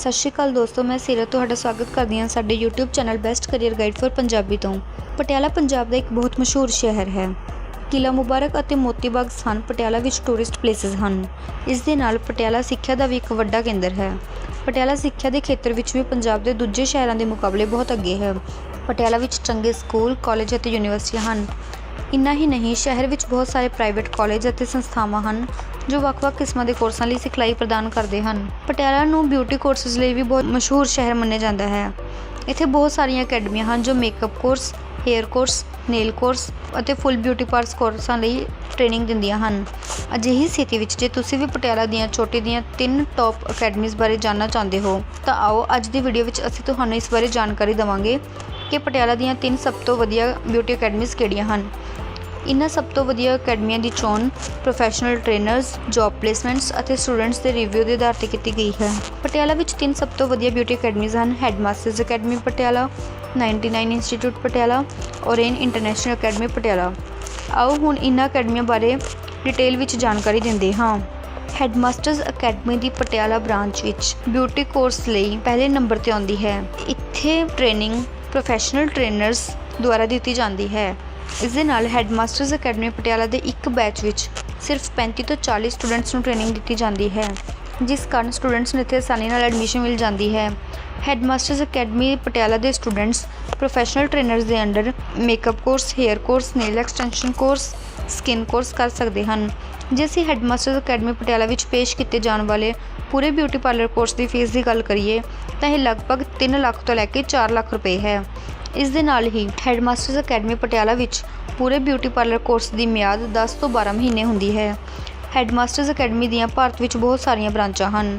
ਸਤਿ ਸ਼੍ਰੀ ਅਕਾਲ ਦੋਸਤੋ, ਮੈਂ ਸੀਰਤ ਤੁਹਾਡਾ ਸਵਾਗਤ ਕਰਦੀ ਹਾਂ ਸਾਡੇ YouTube channel best career guide for Punjabi ਤੋਂ। ਪਟਿਆਲਾ, ਪੰਜਾਬ ਦਾ ਇੱਕ ਬਹੁਤ ਮਸ਼ਹੂਰ ਸ਼ਹਿਰ ਹੈ। ਕਿਲਾ ਮੁਬਾਰਕ ਅਤੇ ਮੋਤੀ ਬਾਗ ਸਥਾਨ ਪਟਿਆਲਾ ਵਿੱਚ ਟੂਰਿਸਟ ਪਲੇਸਿਸ ਹਨ। ਇਸ ਦੇ ਨਾਲ ਪਟਿਆਲਾ ਸਿੱਖਿਆ ਦਾ ਵੀ ਇੱਕ ਵੱਡਾ ਕੇਂਦਰ ਹੈ। ਪਟਿਆਲਾ ਸਿੱਖਿਆ ਦੇ ਖੇਤਰ ਵਿੱਚ ਵੀ ਪੰਜਾਬ ਦੇ ਦੂਜੇ ਸ਼ਹਿਰਾਂ ਦੇ ਮੁਕਾਬਲੇ ਬਹੁਤ ਅੱਗੇ ਹੈ। ਪਟਿਆਲਾ ਵਿੱਚ ਚੰਗੇ ਸਕੂਲ ਕਾਲਜ ਅਤੇ ਯੂਨੀਵਰਸਿਟੀਆਂ ਹਨ। ਇੰਨਾ ਹੀ ਨਹੀਂ, ਸ਼ਹਿਰ ਵਿੱਚ ਬਹੁਤ ਸਾਰੇ ਪ੍ਰਾਈਵੇਟ ਕਾਲਜ ਅਤੇ ਸੰਸਥਾਵਾਂ ਹਨ, ਜੋ ਵੱਖ-ਵੱਖ ਕਿਸਮਾਂ ਦੇ ਕੋਰਸਾਂ ਲਈ ਸਿਖਲਾਈ ਪ੍ਰਦਾਨ ਕਰਦੇ ਹਨ। ਪਟਿਆਲਾ ਨੂੰ ਬਿਊਟੀ ਕੋਰਸਿਸ ਲਈ ਵੀ ਬਹੁਤ ਮਸ਼ਹੂਰ ਸ਼ਹਿਰ ਮੰਨਿਆ ਜਾਂਦਾ ਹੈ। ਇੱਥੇ ਬਹੁਤ ਸਾਰੀਆਂ ਅਕੈਡਮੀਆਂ ਹਨ, ਜੋ makeup course hair course nail course ਅਤੇ ਫੁੱਲ ਬਿਊਟੀ ਪਾਰਲਰ ਕੋਰਸਾਂ ਲਈ ਟ੍ਰੇਨਿੰਗ ਦਿੰਦੀਆਂ ਹਨ। ਅਜਿਹੀ ਸਥਿਤੀ ਵਿੱਚ ਜੇ ਤੁਸੀਂ ਵੀ ਪਟਿਆਲਾ ਦੀਆਂ ਛੋਟੀ ਦੀਆਂ ਤਿੰਨ ਟੌਪ ਅਕੈਡਮੀਜ਼ ਬਾਰੇ ਜਾਣਨਾ ਚਾਹੁੰਦੇ ਹੋ, ਤਾਂ ਆਓ ਅੱਜ ਦੀ ਵੀਡੀਓ ਵਿੱਚ ਅਸੀਂ ਤੁਹਾਨੂੰ ਇਸ ਬਾਰੇ ਜਾਣਕਾਰੀ ਦੇਵਾਂਗੇ ਕਿ ਪਟਿਆਲਾ ਦੀਆਂ ਤਿੰਨ ਸਭ ਤੋਂ ਵਧੀਆ ਬਿਊਟੀ ਅਕੈਡਮੀਜ਼ ਕਿਹੜੀਆਂ ਹਨ। ਇਨ੍ਹਾਂ ਸਭ ਤੋਂ ਵਧੀਆ ਅਕੈਡਮੀਆਂ ਦੀ ਚੋਣ ਪ੍ਰੋਫੈਸ਼ਨਲ ਟ੍ਰੇਨਰਸ ਜੌਬ ਪਲੇਸਮੈਂਟਸ ਅਤੇ ਸਟੂਡੈਂਟਸ ਦੇ ਰਿਵਿਊ ਦੇ ਆਧਾਰ ਤੇ ਕੀਤੀ ਗਈ ਹੈ। ਪਟਿਆਲਾ ਵਿੱਚ ਤਿੰਨ ਸਭ ਤੋਂ ਵਧੀਆ ਬਿਊਟੀ ਅਕੈਡਮੀਜ਼ ਹਨ Headmasters academy Patiala 99 institute Patiala Orane international academy Patiala. ਆਓ ਹੁਣ ਇਨ੍ਹਾਂ ਅਕੈਡਮੀਆਂ ਬਾਰੇ ਡਿਟੇਲ ਵਿੱਚ ਜਾਣਕਾਰੀ ਦਿੰਦੇ ਹਾਂ। ਹੈਡਮਾਸਟਰਸ ਅਕੈਡਮੀ ਦੀ ਪਟਿਆਲਾ ਬ੍ਰਾਂਚ ਵਿੱਚ ਬਿਊਟੀ ਕੋਰਸ ਲਈ ਪਹਿਲੇ ਨੰਬਰ ਤੇ ਆਉਂਦੀ ਹੈ। ਇੱਥੇ ਟ੍ਰੇਨਿੰਗ ਪ੍ਰੋਫੈਸ਼ਨਲ ਟ੍ਰੇਨਰਸ ਦੁਆਰਾ ਦਿੱਤੀ ਜਾਂਦੀ ਹੈ। ਇਸ ਦੇ ਨਾਲ ਹੈਡਮਾਸਟਰਸ ਅਕੈਡਮੀ ਪਟਿਆਲਾ ਦੇ ਇੱਕ ਬੈਚ ਵਿੱਚ ਸਿਰਫ 35 ਤੋਂ 40 ਸਟੂਡੈਂਟਸ ਨੂੰ ਟ੍ਰੇਨਿੰਗ ਦਿੱਤੀ ਜਾਂਦੀ ਹੈ, ਜਿਸ ਕਾਰਨ ਸਟੂਡੈਂਟਸ ਨੂੰ ਇੱਥੇ ਆਸਾਨੀ ਨਾਲ ਐਡਮਿਸ਼ਨ ਮਿਲ ਜਾਂਦੀ ਹੈ। ਹੈਡਮਾਸਟਰਸ ਅਕੈਡਮੀ ਪਟਿਆਲਾ ਦੇ ਸਟੂਡੈਂਟਸ ਪ੍ਰੋਫੈਸ਼ਨਲ ਟ੍ਰੇਨਰਸ ਦੇ under makeup course hair course nail extension course skin course ਕਰ ਸਕਦੇ ਹਨ, ਜੇ ਅਸੀਂ ਹੈਡਮਾਸਟਰਸ ਅਕੈਡਮੀ ਪਟਿਆਲਾ ਵਿੱਚ ਪੇਸ਼ ਕੀਤੇ ਜਾਣ ਵਾਲੇ ਪੂਰੇ ਬਿਊਟੀ ਪਾਰਲਰ ਕੋਰਸ ਦੀ ਫੀਸ ਦੀ ਗੱਲ ਕਰੀਏ, ਤਾਂ ਇਹ ਲਗਭਗ 3 ਲੱਖ ਤੋਂ ਲੈ ਕੇ 4 ਲੱਖ ਰੁਪਏ ਹੈ। ਇਸ ਦੇ ਨਾਲ ਹੀ ਹੈਡਮਾਸਟਰਸ ਅਕੈਡਮੀ ਪਟਿਆਲਾ ਵਿੱਚ ਪੂਰੇ ਬਿਊਟੀ ਪਾਰਲਰ ਕੋਰਸ ਦੀ ਮਿਆਦ 10 ਤੋਂ 12 ਮਹੀਨੇ ਹੁੰਦੀ ਹੈ। ਹੈਡਮਾਸਟਰਸ ਅਕੈਡਮੀ ਦੀਆਂ ਭਾਰਤ ਵਿੱਚ ਬਹੁਤ ਸਾਰੀਆਂ ਬ੍ਰਾਂਚਾਂ ਹਨ।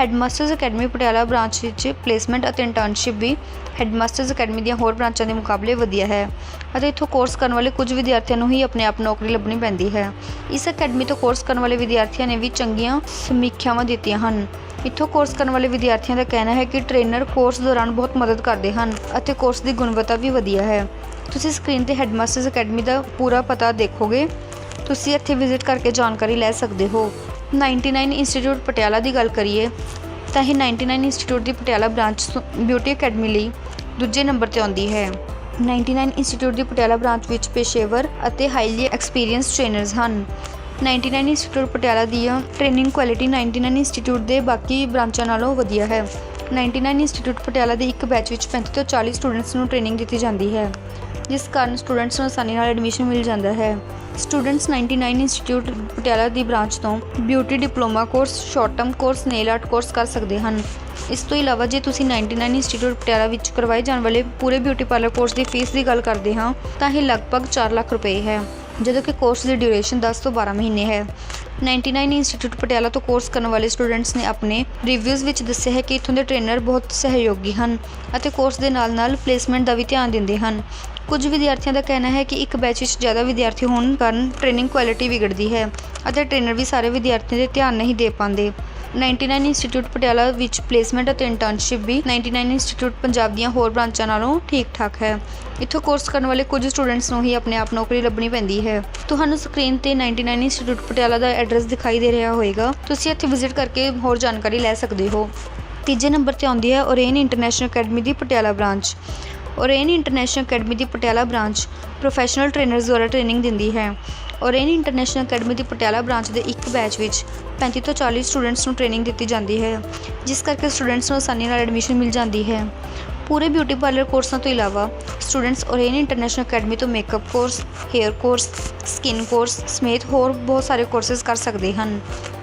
ਹੈਡਮਾਸਟਰਸ ਅਕੈਡਮੀ ਪਟਿਆਲਾ ਬ੍ਰਾਂਚ ਵਿੱਚ ਪਲੇਸਮੈਂਟ ਅਤੇ ਇੰਟਰਨਸ਼ਿਪ ਵੀ ਹੈਡਮਾਸਟਰਸ ਅਕੈਡਮੀ ਦੀਆਂ ਹੋਰ ਬ੍ਰਾਂਚਾਂ ਦੇ ਮੁਕਾਬਲੇ ਵਧੀਆ ਹੈ ਅਤੇ ਇੱਥੋਂ ਕੋਰਸ ਕਰਨ ਵਾਲੇ ਕੁਝ ਵਿਦਿਆਰਥੀਆਂ ਨੂੰ ਹੀ ਆਪਣੇ ਆਪ ਨੌਕਰੀ ਲੱਭਣੀ ਪੈਂਦੀ ਹੈ। ਇਸ ਅਕੈਡਮੀ ਤੋਂ ਕੋਰਸ ਕਰਨ ਵਾਲੇ ਵਿਦਿਆਰਥੀਆਂ ਨੇ ਵੀ ਚੰਗੀਆਂ ਸਮੀਖਿਆਵਾਂ ਦਿੱਤੀਆਂ ਹਨ। ਇੱਥੋਂ ਕੋਰਸ ਕਰਨ ਵਾਲੇ ਵਿਦਿਆਰਥੀਆਂ ਦਾ ਕਹਿਣਾ ਹੈ ਕਿ ਟ੍ਰੇਨਰ ਕੋਰਸ ਦੌਰਾਨ ਬਹੁਤ ਮਦਦ ਕਰਦੇ ਹਨ ਅਤੇ ਕੋਰਸ ਦੀ ਗੁਣਵੱਤਾ ਵੀ ਵਧੀਆ ਹੈ। ਤੁਸੀਂ ਸਕਰੀਨ ਤੇ ਹੈਡਮਾਸਟਰਸ ਅਕੈਡਮੀ ਦਾ ਪੂਰਾ ਪਤਾ ਦੇਖੋਗੇ। ਤੁਸੀਂ ਇੱਥੇ ਵਿਜ਼ਿਟ ਕਰਕੇ ਜਾਣਕਾਰੀ ਲੈ ਸਕਦੇ ਹੋ। 99 ਇੰਸਟੀਚਿਊਟ ਪਟਿਆਲਾ ਦੀ ਗੱਲ ਕਰੀਏ, ਤਾਂ ਇਹ 99 ਇੰਸਟੀਚਿਊਟ ਦੀ ਪਟਿਆਲਾ ਬ੍ਰਾਂਚ ਬਿਊਟੀ ਅਕੈਡਮੀ ਲਈ ਦੂਜੇ ਨੰਬਰ ਤੇ ਆਉਂਦੀ ਹੈ। 99 ਇੰਸਟੀਚਿਊਟ ਦੀ ਪਟਿਆਲਾ ਬ੍ਰਾਂਚ ਵਿੱਚ ਪੇਸ਼ੇਵਰ ਅਤੇ ਹਾਈਲੀ ਐਕਸਪੀਰੀਅੰਸ ਟ੍ਰੇਨਰਸ ਹਨ। 99 ਇੰਸਟੀਚਿਊਟ ਪਟਿਆਲਾ ਦੀ ਟ੍ਰੇਨਿੰਗ ਕੁਆਲਿਟੀ 99 ਇੰਸਟੀਚਿਊਟ ਦੇ ਬਾਕੀ ਬ੍ਰਾਂਚਾਂ ਨਾਲੋਂ ਵਧੀਆ ਹੈ। 99 ਇੰਸਟੀਚਿਊਟ ਪਟਿਆਲਾ ਦੇ ਇੱਕ ਬੈਚ ਵਿੱਚ 35 ਤੋਂ 40 ਸਟੂਡੈਂਟਸ ਨੂੰ ਟ੍ਰੇਨਿੰਗ ਦਿੱਤੀ ਜਾਂਦੀ ਹੈ। ਜਿਸ ਕਾਰਨ ਸਟੂਡੈਂਟਸ ਨੂੰ ਆਸਾਨੀ ਨਾਲ ਐਡਮਿਸ਼ਨ ਮਿਲ ਜਾਂਦਾ ਹੈ। ਸਟੂਡੈਂਟਸ 99 ਇੰਸਟੀਚਿਊਟ ਪਟਿਆਲਾ ਦੀ ਬ੍ਰਾਂਚ ਤੋਂ beauty diploma course short term course nail art course ਕਰ ਸਕਦੇ ਹਨ। ਇਸ ਤੋਂ ਇਲਾਵਾ ਜੇ ਤੁਸੀਂ 99 ਇੰਸਟੀਚਿਊਟ ਪਟਿਆਲਾ ਵਿੱਚ ਕਰਵਾਏ ਜਾਣ ਵਾਲੇ ਪੂਰੇ ਬਿਊਟੀ ਪਾਰਲਰ ਕੋਰਸ ਦੀ ਫੀਸ ਦੀ ਗੱਲ ਕਰਦੇ ਹਾਂ, ਤਾਂ ਇਹ ਲਗਭਗ 4 ਲੱਖ ਰੁਪਏ ਹੈ, ਜਦੋਂ ਕਿ ਕੋਰਸ ਦੀ ਡਿਊਰੇਸ਼ਨ 10 ਤੋਂ 12 ਮਹੀਨੇ ਹੈ। 99 ਇੰਸਟੀਚਿਊਟ ਪਟਿਆਲਾ ਤੋਂ ਕੋਰਸ ਕਰਨ ਵਾਲੇ ਸਟੂਡੈਂਟਸ ਨੇ ਆਪਣੇ ਰਿਵਿਊਜ਼ ਵਿੱਚ ਦੱਸਿਆ ਹੈ ਕਿ ਇਥੋਂ ਦੇ ਟ੍ਰੇਨਰ ਬਹੁਤ ਸਹਿਯੋਗੀ ਹਨ ਅਤੇ ਕੋਰਸ ਦੇ ਨਾਲ-ਨਾਲ ਪਲੇਸਮੈਂਟ ਦਾ ਵੀ ਧਿਆਨ ਦਿੰਦੇ ਹਨ। ਕੁਝ ਵਿਦਿਆਰਥੀਆਂ ਦਾ ਕਹਿਣਾ ਹੈ ਕਿ ਇੱਕ ਬੈਚ ਵਿੱਚ ਜ਼ਿਆਦਾ ਵਿਦਿਆਰਥੀ ਹੋਣ ਕਾਰਨ ਟ੍ਰੇਨਿੰਗ ਕੁਆਲਿਟੀ ਵਿਗੜਦੀ ਹੈ ਅਤੇ ਟ੍ਰੇਨਰ ਵੀ ਸਾਰੇ ਵਿਦਿਆਰਥੀਆਂ 'ਤੇ ਧਿਆਨ ਨਹੀਂ ਦੇ ਪਾਉਂਦੇ। 99 ਇੰਸਟੀਚਿਊਟ ਪਟਿਆਲਾ ਵਿੱਚ ਪਲੇਸਮੈਂਟ ਅਤੇ ਇੰਟਰਨਸ਼ਿਪ ਵੀ 99 ਇੰਸਟੀਚਿਊਟ ਪੰਜਾਬ ਦੀਆਂ ਹੋਰ ਬ੍ਰਾਂਚਾਂ ਨਾਲੋਂ ਠੀਕ-ਠਾਕ ਹੈ। ਇੱਥੋਂ ਕੋਰਸ ਕਰਨ ਵਾਲੇ ਕੁਝ ਸਟੂਡੈਂਟਸ ਨੂੰ ਹੀ ਆਪਣੇ ਆਪ ਨੌਕਰੀ ਲੱਭਣੀ ਪੈਂਦੀ ਹੈ। ਤੁਹਾਨੂੰ ਸਕਰੀਨ ਤੇ 99 ਇੰਸਟੀਚਿਊਟ ਪਟਿਆਲਾ ਦਾ ਐਡਰੈਸ ਦਿਖਾਈ ਦੇ ਰਿਹਾ ਹੋਵੇਗਾ। ਤੁਸੀਂ ਇੱਥੇ ਵਿਜ਼ਿਟ ਕਰਕੇ ਹੋਰ ਜਾਣਕਾਰੀ ਲੈ ਸਕਦੇ ਹੋ। ਤੀਜੇ ਨੰਬਰ ਤੇ ਆਉਂਦੀ ਹੈ ਓਰੇਨ ਇੰਟਰਨੈਸ਼ਨਲ ਅਕੈਡਮੀ ਦੀ Patiala branch. Orane international academy ਦੀ ਪਟਿਆਲਾ ਬ੍ਰਾਂਚ ਪ੍ਰੋਫੈਸ਼ਨਲ ਟ੍ਰੇਨਰਸ ਦੁਆਰਾ ਟ੍ਰੇਨਿੰਗ ਦਿੰਦੀ ਹੈ। ਓਰੇਨ ਇੰਟਰਨੈਸ਼ਨਲ ਅਕੈਡਮੀ ਦੀ ਪਟਿਆਲਾ ਬ੍ਰਾਂਚ ਦੇ ਇੱਕ ਬੈਚ ਵਿੱਚ 35 ਤੋਂ 40 ਸਟੂਡੈਂਟਸ ਨੂੰ ਟ੍ਰੇਨਿੰਗ ਦਿੱਤੀ ਜਾਂਦੀ ਹੈ, ਜਿਸ ਕਰਕੇ ਸਟੂਡੈਂਟਸ ਨੂੰ ਆਸਾਨੀ ਨਾਲ ਐਡਮਿਸ਼ਨ ਮਿਲ ਜਾਂਦੀ ਹੈ। ਪੂਰੇ ਬਿਊਟੀ ਪਾਰਲਰ ਕੋਰਸਾਂ ਤੋਂ ਇਲਾਵਾ ਸਟੂਡੈਂਟਸ ਓਰੇਨ ਇੰਟਰਨੈਸ਼ਨਲ ਅਕੈਡਮੀ ਤੋਂ makeup course hair course skin course ਸਮੇਤ ਹੋਰ ਬਹੁਤ ਸਾਰੇ ਕੋਰਸਸ ਕਰ ਸਕਦੇ ਹਨ।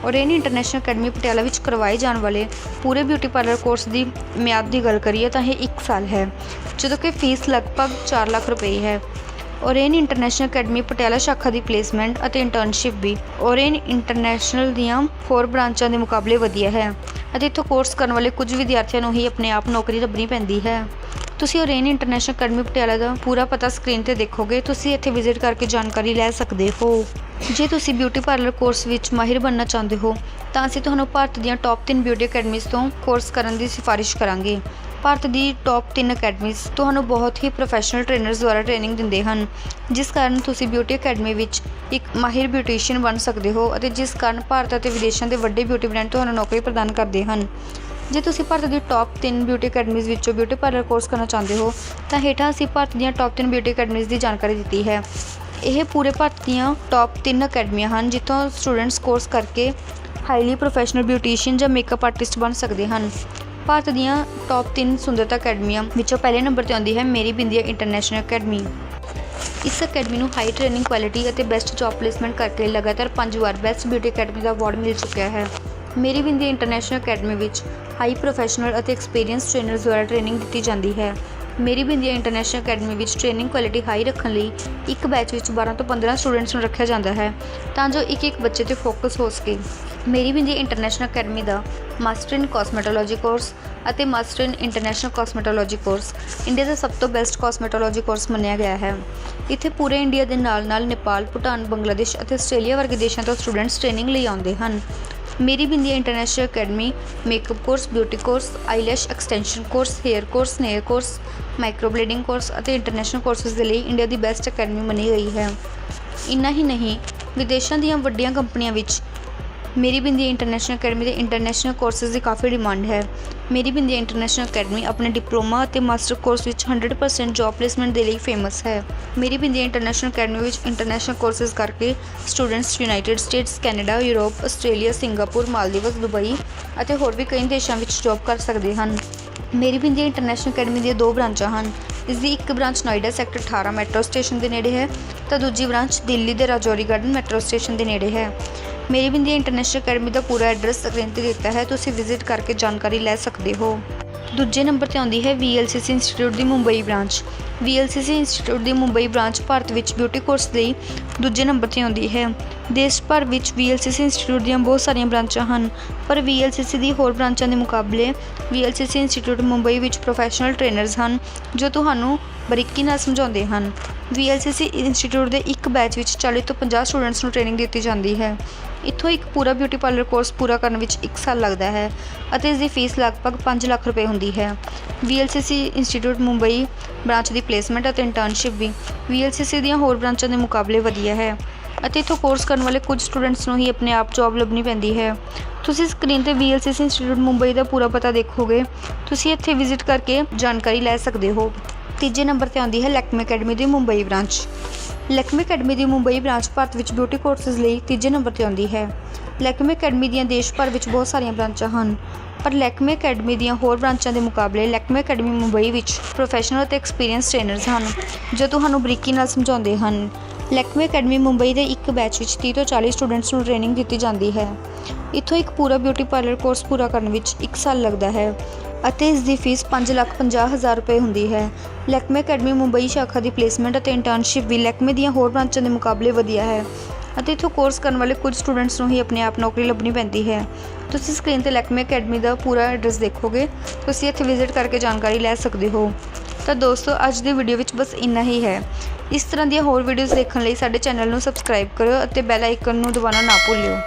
ਓਰੇਨ ਇੰਟਰਨੈਸ਼ਨਲ ਅਕੈਡਮੀ ਪਟਿਆਲਾ ਵਿੱਚ ਕਰਵਾਏ ਜਾਣ ਵਾਲੇ ਪੂਰੇ ਬਿਊਟੀ ਪਾਰਲਰ ਕੋਰਸ ਦੀ ਮਿਆਦ ਦੀ ਗੱਲ ਕਰੀਏ ਤਾਂ ਇਹ 1 ਸਾਲ ਹੈ, ਜਦੋਂ ਕਿ ਫੀਸ ਲਗਭਗ 4 ਲੱਖ ਰੁਪਏ ਹੈ। ਓਰੇਨ ਇੰਟਰਨੈਸ਼ਨਲ ਅਕੈਡਮੀ ਪਟਿਆਲਾ ਸ਼ਾਖਾ ਦੀ ਪਲੇਸਮੈਂਟ ਅਤੇ ਇੰਟਰਨਸ਼ਿਪ ਵੀ ਓਰੇਨ ਇੰਟਰਨੈਸ਼ਨਲ ਦੀਆਂ ਹੋਰ ਬ੍ਰਾਂਚਾਂ ਦੇ ਮੁਕਾਬਲੇ ਵਧੀਆ ਹੈ। ਅਤੇ ਇੱਥੋਂ ਕੋਰਸ ਕਰਨ ਵਾਲੇ ਕੁਝ ਵਿਦਿਆਰਥੀਆਂ ਨੂੰ ਹੀ ਆਪਣੇ ਆਪ ਨੌਕਰੀ ਲੱਭਣੀ ਪੈਂਦੀ ਹੈ। ਤੁਸੀਂ ਓਰੇਨ ਇੰਟਰਨੈਸ਼ਨਲ ਅਕੈਡਮੀ ਪਟਿਆਲਾ ਦਾ ਪੂਰਾ ਪਤਾ ਸਕਰੀਨ ਤੇ ਦੇਖੋਗੇ, ਤੁਸੀਂ ਇੱਥੇ ਵਿਜ਼ਿਟ ਕਰਕੇ ਜਾਣਕਾਰੀ ਲੈ ਸਕਦੇ ਹੋ। ਜੇ ਤੁਸੀਂ ਬਿਊਟੀ ਪਾਰਲਰ ਕੋਰਸ ਵਿੱਚ ਮਾਹਿਰ ਬਣਨਾ ਚਾਹੁੰਦੇ ਹੋ, ਤਾਂ ਅਸੀਂ ਤੁਹਾਨੂੰ ਭਾਰਤ ਦੀਆਂ ਟੌਪ 3 ਬਿਊਟੀ ਅਕੈਡਮੀਜ਼ ਤੋਂ ਕੋਰਸ ਕਰਨ ਦੀ ਸਿਫਾਰਿਸ਼ ਕਰਾਂਗੇ। ਭਾਰਤ ਦੀ ਟੌਪ 3 ਅਕੈਡਮੀਜ਼ ਤੁਹਾਨੂੰ ਬਹੁਤ ਹੀ ਪ੍ਰੋਫੈਸ਼ਨਲ ਟ੍ਰੇਨਰਸ ਦੁਆਰਾ ਟ੍ਰੇਨਿੰਗ ਦਿੰਦੇ ਹਨ, ਜਿਸ ਕਾਰਨ ਤੁਸੀਂ ਬਿਊਟੀ ਅਕੈਡਮੀ ਵਿੱਚ ਇੱਕ ਮਾਹਿਰ ਬਿਊਟੀਸ਼ੀਅਨ ਬਣ ਸਕਦੇ ਹੋ ਅਤੇ ਜਿਸ ਕਾਰਨ ਭਾਰਤ ਅਤੇ ਵਿਦੇਸ਼ਾਂ ਦੇ ਵੱਡੇ ਬਿਊਟੀ ਬ੍ਰਾਂਡ ਤੁਹਾਨੂੰ ਨੌਕਰੀ ਪ੍ਰਦਾਨ ਕਰਦੇ ਹਨ। ਜੇ ਤੁਸੀਂ ਭਾਰਤ ਦੀ ਟੌਪ 3 ਬਿਊਟੀ ਅਕੈਡਮੀਜ਼ ਵਿੱਚੋਂ ਬਿਊਟੀ ਪਾਰਲਰ ਕੋਰਸ ਕਰਨਾ ਚਾਹੁੰਦੇ ਹੋ, ਤਾਂ ਹੇਠਾਂ ਅਸੀਂ ਭਾਰਤ ਦੀਆਂ ਟੌਪ 3 ਬਿਊਟੀ ਅਕੈਡਮੀਜ਼ ਦੀ ਜਾਣਕਾਰੀ ਦਿੱਤੀ ਹੈ। ਇਹ ਪੂਰੇ ਭਾਰਤ ਦੀਆਂ ਟੌਪ 3 ਅਕੈਡਮੀਆਂ ਹਨ, ਜਿੱਥੋਂ ਸਟੂਡੈਂਟਸ ਕੋਰਸ ਕਰਕੇ ਹਾਈਲੀ ਪ੍ਰੋਫੈਸ਼ਨਲ ਬਿਊਟੀਸ਼ੀਅਨ ਜਾਂ ਮੇਕਅਪ ਆਰਟਿਸਟ ਬਣ ਸਕਦੇ ਹਨ। ਭਾਰਤ ਦੀਆਂ ਟੌਪ 3 ਸੁੰਦਰਤਾ ਅਕੈਡਮੀਆਂ ਵਿੱਚੋਂ ਪਹਿਲੇ ਨੰਬਰ ਤੇ ਆਉਂਦੀ ਹੈ ਮੇਰੀ ਬਿੰਦੀਆ ਇੰਟਰਨੈਸ਼ਨਲ ਅਕੈਡਮੀ। ਇਸ ਅਕੈਡਮੀ ਨੂੰ ਹਾਈ ਟ੍ਰੇਨਿੰਗ ਕੁਆਲਿਟੀ ਅਤੇ ਬੈਸਟ ਜੌਬ ਪਲੇਸਮੈਂਟ ਕਰਕੇ ਲਗਾਤਾਰ 5 ਵਾਰ ਬੈਸਟ ਬਿਊਟੀ ਅਕੈਡਮੀ ਦਾ ਅਵਾਰਡ ਮਿਲ ਚੁੱਕਿਆ ਹੈ। ਮੇਰੀ ਬਿੰਦੀ ਇੰਟਰਨੈਸ਼ਨਲ ਅਕੈਡਮੀ ਵਿੱਚ ਹਾਈ ਪ੍ਰੋਫੈਸ਼ਨਲ ਅਤੇ ਐਕਸਪੀਰੀਅੰਸ ਟ੍ਰੇਨਰਸ ਦੁਆਰਾ ਟ੍ਰੇਨਿੰਗ ਦਿੱਤੀ ਜਾਂਦੀ ਹੈ। ਮੇਰੀ ਬਿੰਦੀਆ ਇੰਟਰਨੈਸ਼ਨਲ ਅਕੈਡਮੀ ਵਿੱਚ ਟ੍ਰੇਨਿੰਗ ਕੁਆਲਿਟੀ ਹਾਈ ਰੱਖਣ ਲਈ ਇੱਕ ਬੈਚ ਵਿੱਚ 12 ਤੋਂ 15 ਸਟੂਡੈਂਟਸ ਨੂੰ ਰੱਖਿਆ ਜਾਂਦਾ ਹੈ, ਤਾਂ ਜੋ ਇੱਕ ਇੱਕ ਬੱਚੇ ਤੇ ਫੋਕਸ ਹੋ ਸਕੇ। ਮੇਰੀ ਬਿੰਦੀ ਇੰਟਰਨੈਸ਼ਨਲ ਅਕੈਡਮੀ ਦਾ ਮਾਸਟਰ ਇਨ ਕਾਸਮੈਟੋਲੋਜੀ ਕੋਰਸ ਅਤੇ master in international cosmetology course India ਦਾ ਸਭ ਤੋਂ ਬੈਸਟ ਕਾਸਮੈਟੋਲੋਜੀ ਕੋਰਸ ਮੰਨਿਆ ਗਿਆ ਹੈ। ਇੱਥੇ ਪੂਰੇ ਇੰਡੀਆ ਦੇ ਨਾਲ-ਨਾਲ ਨੇਪਾਲ, ਭੂਟਾਨ, ਬੰਗਲਾਦੇਸ਼ ਅਤੇ ਆਸਟ੍ਰੇਲੀਆ ਵਰਗੇ ਦੇਸ਼ਾਂ ਤੋਂ ਸਟੂਡੈਂਟਸ ਟ੍ਰੇਨਿੰਗ ਲਈ ਆਉਂਦੇ ਹਨ। Meri Bindiya international academy makeup course beauty course eyelash extension course hair course nail course microblading course ਅਤੇ ਇੰਟਰਨੈਸ਼ਨਲ ਕੋਰਸਸ ਦੇ ਲਈ ਇੰਡੀਆ ਦੀ ਬੈਸਟ ਅਕੈਡਮੀ ਮੰਨੀ ਗਈ ਹੈ। ਇੰਨਾ ਹੀ ਨਹੀਂ, ਵਿਦੇਸ਼ਾਂ ਦੀਆਂ ਵੱਡੀਆਂ ਕੰਪਨੀਆਂ ਵਿੱਚ ਮੇਰੀ ਬਿੰਦੀ ਇੰਟਰਨੈਸ਼ਨਲ ਅਕੈਡਮੀ ਦੇ ਇੰਟਰਨੈਸ਼ਨਲ ਕੋਰਸਸ ਦੀ ਕਾਫੀ ਡਿਮਾਂਡ ਹੈ। ਮੇਰੀ ਬਿੰਦੀ ਇੰਟਰਨੈਸ਼ਨਲ ਅਕੈਡਮੀ ਆਪਣੇ ਡਿਪਲੋਮਾ ਅਤੇ ਮਾਸਟਰ ਕੋਰਸ ਵਿੱਚ 100% ਜੌਬ ਪਲੇਸਮੈਂਟ ਦੇ ਲਈ ਫੇਮਸ ਹੈ। ਮੇਰੀ ਬਿੰਦੀ ਇੰਟਰਨੈਸ਼ਨਲ ਅਕੈਡਮੀ ਵਿੱਚ ਇੰਟਰਨੈਸ਼ਨਲ ਕੋਰਸਸ ਕਰਕੇ students United States Canada Europe Australia Singapore Maldives Dubai ਅਤੇ ਹੋਰ ਵੀ ਕਈ ਦੇਸ਼ਾਂ ਵਿੱਚ ਜੌਬ ਕਰ ਸਕਦੇ ਹਨ। ਮੇਰੀ ਬਿੰਦੀ ਇੰਟਰਨੈਸ਼ਨਲ ਅਕੈਡਮੀ ਦੀਆਂ ਦੋ ਬ੍ਰਾਂਚਾਂ ਹਨ। ਇਸ ਦੀ ਇੱਕ branch Noida sector 18 metro station ਦੇ ਨੇੜੇ ਹੈ ਤਾਂ ਦੂਜੀ ਬ੍ਰਾਂਚ ਦਿੱਲੀ ਦੇ ਰਾਜੌਰੀ ਗਾਰਡਨ ਮੈਟਰੋ ਸਟੇਸ਼ਨ ਦੇ ਨੇੜੇ ਹੈ। ਮੇਰੀ ਬਿੰਦੀ ਇੰਟਰਨੈਸ਼ਨਲ ਅਕੈਡਮੀ ਦਾ ਪੂਰਾ ਐਡਰੈਸ ਸਕਰੀਨ ਤੇ ਦਿੱਤਾ ਹੈ, ਤੁਸੀਂ ਵਿਜ਼ਿਟ ਕਰਕੇ ਜਾਣਕਾਰੀ ਲੈ ਸਕਦੇ ਹੋ। ਦੂਜੇ ਨੰਬਰ ਤੇ ਆਉਂਦੀ ਹੈ VLCC ਇੰਸਟੀਚਿਊਟ ਦੀ ਮੁੰਬਈ ਬ੍ਰਾਂਚ VLCC ਇੰਸਟੀਚਿਊਟ ਦੀ ਮੁੰਬਈ ਬ੍ਰਾਂਚ ਭਾਰਤ ਵਿੱਚ ਬਿਊਟੀ ਕੋਰਸ ਲਈ ਦੂਜੇ ਨੰਬਰ ਤੇ ਆਉਂਦੀ ਹੈ। ਦੇਸ਼ ਭਰ ਵਿੱਚ VLCC ਇੰਸਟੀਚਿਊਟ ਦੀਆਂ ਬਹੁਤ ਸਾਰੀਆਂ ਬ੍ਰਾਂਚਾਂ ਹਨ, ਪਰ VLCC ਦੀ ਹੋਰ ਬ੍ਰਾਂਚਾਂ ਦੇ ਮੁਕਾਬਲੇ VLCC ਇੰਸਟੀਚਿਊਟ ਮੁੰਬਈ ਵਿੱਚ ਪ੍ਰੋਫੈਸ਼ਨਲ ਟ੍ਰੇਨਰਸ ਹਨ, ਜੋ ਤੁਹਾਨੂੰ ਬਰੀਕੀ ਨਾਲ ਸਮਝਾਉਂਦੇ ਹਨ। VLCC ਇੰਸਟੀਚਿਊਟ ਦੇ ਇੱਕ ਬੈਚ ਵਿੱਚ 40 ਤੋਂ 50 ਸਟੂਡੈਂਟਸ ਨੂੰ ਟ੍ਰੇਨਿੰਗ ਦਿੱਤੀ ਜਾਂਦੀ ਹੈ। ਇੱਥੋਂ ਇੱਕ ਪੂਰਾ ਬਿਊਟੀ ਪਾਰਲਰ ਕੋਰਸ ਪੂਰਾ ਕਰਨ ਵਿੱਚ 1 ਸਾਲ ਲੱਗਦਾ ਹੈ ਅਤੇ ਇਸ ਦੀ ਫੀਸ ਲਗਭਗ 5 ਲੱਖ ਰੁਪਏ ਹੁੰਦੀ ਹੈ। VLCC ਇੰਸਟੀਚਿਊਟ ਮੁੰਬਈ ਬ੍ਰਾਂਚ ਦੀ ਪਲੇਸਮੈਂਟ ਅਤੇ ਇੰਟਰਨਸ਼ਿਪ ਵੀ VLCC ਦੀਆਂ ਹੋਰ ਬ੍ਰਾਂਚਾਂ ਦੇ ਮੁਕਾਬਲੇ ਵਧੀਆ ਹੈ ਅਤੇ ਇੱਥੋਂ ਕੋਰਸ ਕਰਨ ਵਾਲੇ ਕੁਝ ਸਟੂਡੈਂਟਸ ਨੂੰ ਹੀ ਆਪਣੇ ਆਪ ਜੌਬ ਲੱਭਣੀ ਪੈਂਦੀ ਹੈ। ਤੁਸੀਂ ਸਕਰੀਨ ਤੇ VLCC ਇੰਸਟੀਚਿਊਟ ਮੁੰਬਈ ਦਾ ਪੂਰਾ ਪਤਾ ਦੇਖੋਗੇ, ਤੁਸੀਂ ਇੱਥੇ ਵਿਜ਼ਿਟ ਕਰਕੇ ਜਾਣਕਾਰੀ ਲੈ ਸਕਦੇ ਹੋ। ਤੀਜੇ ਨੰਬਰ ਤੇ ਆਉਂਦੀ ਹੈ ਲੈਕਮੇ ਅਕੈਡਮੀ ਦੀ ਮੁੰਬਈ ਬ੍ਰਾਂਚ ਲੈਕਮੇ ਅਕੈਡਮੀ ਦੀ ਮੁੰਬਈ ਬ੍ਰਾਂਚ ਭਾਰਤ ਵਿੱਚ ਬਿਊਟੀ ਕੋਰਸਸ ਲਈ ਤੀਜੇ ਨੰਬਰ ਤੇ ਆਉਂਦੀ ਹੈ। ਲੈਕਮੇ ਅਕੈਡਮੀ ਦੀਆਂ ਦੇਸ਼ ਭਰ ਵਿੱਚ ਬਹੁਤ ਸਾਰੀਆਂ ਬ੍ਰਾਂਚਾਂ ਹਨ, ਪਰ ਲੈਕਮੇ ਅਕੈਡਮੀ ਦੀਆਂ ਹੋਰ ਬ੍ਰਾਂਚਾਂ ਦੇ ਮੁਕਾਬਲੇ ਲੈਕਮੇ ਅਕੈਡਮੀ ਮੁੰਬਈ ਵਿੱਚ ਪ੍ਰੋਫੈਸ਼ਨਲ ਅਤੇ ਐਕਸਪੀਰੀਅੰਸ ਟ੍ਰੇਨਰਸ ਹਨ, ਜੋ ਤੁਹਾਨੂੰ ਬਰੀਕੀ ਨਾਲ ਸਮਝਾਉਂਦੇ ਹਨ। ਲੈਕਮੇ ਅਕੈਡਮੀ ਮੁੰਬਈ ਦੇ ਇੱਕ ਬੈਚ ਵਿੱਚ 30 ਤੋਂ 40 ਸਟੂਡੈਂਟਸ ਨੂੰ ਟ੍ਰੇਨਿੰਗ ਦਿੱਤੀ ਜਾਂਦੀ ਹੈ। ਇੱਥੋਂ ਇੱਕ ਪੂਰਾ ਬਿਊਟੀ ਪਾਰਲਰ ਕੋਰਸ ਪੂਰਾ ਕਰਨ ਵਿੱਚ 1 ਸਾਲ ਲੱਗਦਾ ਹੈ ਅਤੇ ਇਸ ਦੀ ਫੀਸ 5 ਲੱਖ 50 ਹਜ਼ਾਰ ਰੁਪਏ ਹੁੰਦੀ ਹੈ। ਲੈਕਮੇ ਅਕੈਡਮੀ ਮੁੰਬਈ ਸ਼ਾਖਾ ਦੀ ਪਲੇਸਮੈਂਟ ਅਤੇ ਇੰਟਰਨਸ਼ਿਪ ਵੀ ਲੈਕਮੇ ਦੀਆਂ ਹੋਰ ਬ੍ਰਾਂਚਾਂ ਦੇ ਮੁਕਾਬਲੇ ਵਧੀਆ ਹੈ ਅਤੇ ਇੱਥੋਂ ਕੋਰਸ ਕਰਨ ਵਾਲੇ ਕੁਝ ਸਟੂਡੈਂਟਸ ਨੂੰ ਹੀ ਆਪਣੇ ਆਪ ਨੌਕਰੀ ਲੱਭਣੀ ਪੈਂਦੀ ਹੈ। ਤੁਸੀਂ ਸਕਰੀਨ ਤੇ ਲੈਕਮੇ ਅਕੈਡਮੀ ਦਾ ਪੂਰਾ ਐਡਰੈਸ ਦੇਖੋਗੇ। ਤੁਸੀਂ ਇੱਥੇ ਵਿਜ਼ਿਟ ਕਰਕੇ ਜਾਣਕਾਰੀ ਲੈ ਸਕਦੇ ਹੋ। ਤਾਂ ਦੋਸਤੋ, ਅੱਜ ਦੀ ਵੀਡੀਓ ਵਿੱਚ ਬਸ ਇੰਨਾ ਹੀ ਹੈ। ਇਸ ਤਰ੍ਹਾਂ ਦੀਆਂ ਹੋਰ ਵੀਡੀਓਜ਼ ਦੇਖਣ ਲਈ ਸਾਡੇ ਚੈਨਲ ਨੂੰ ਸਬਸਕ੍ਰਾਈਬ ਕਰੋ ਅਤੇ ਬੈਲ ਆਈਕਨ ਨੂੰ ਦਬਾਉਣਾ ਨਾ ਭੁੱਲਿਓ।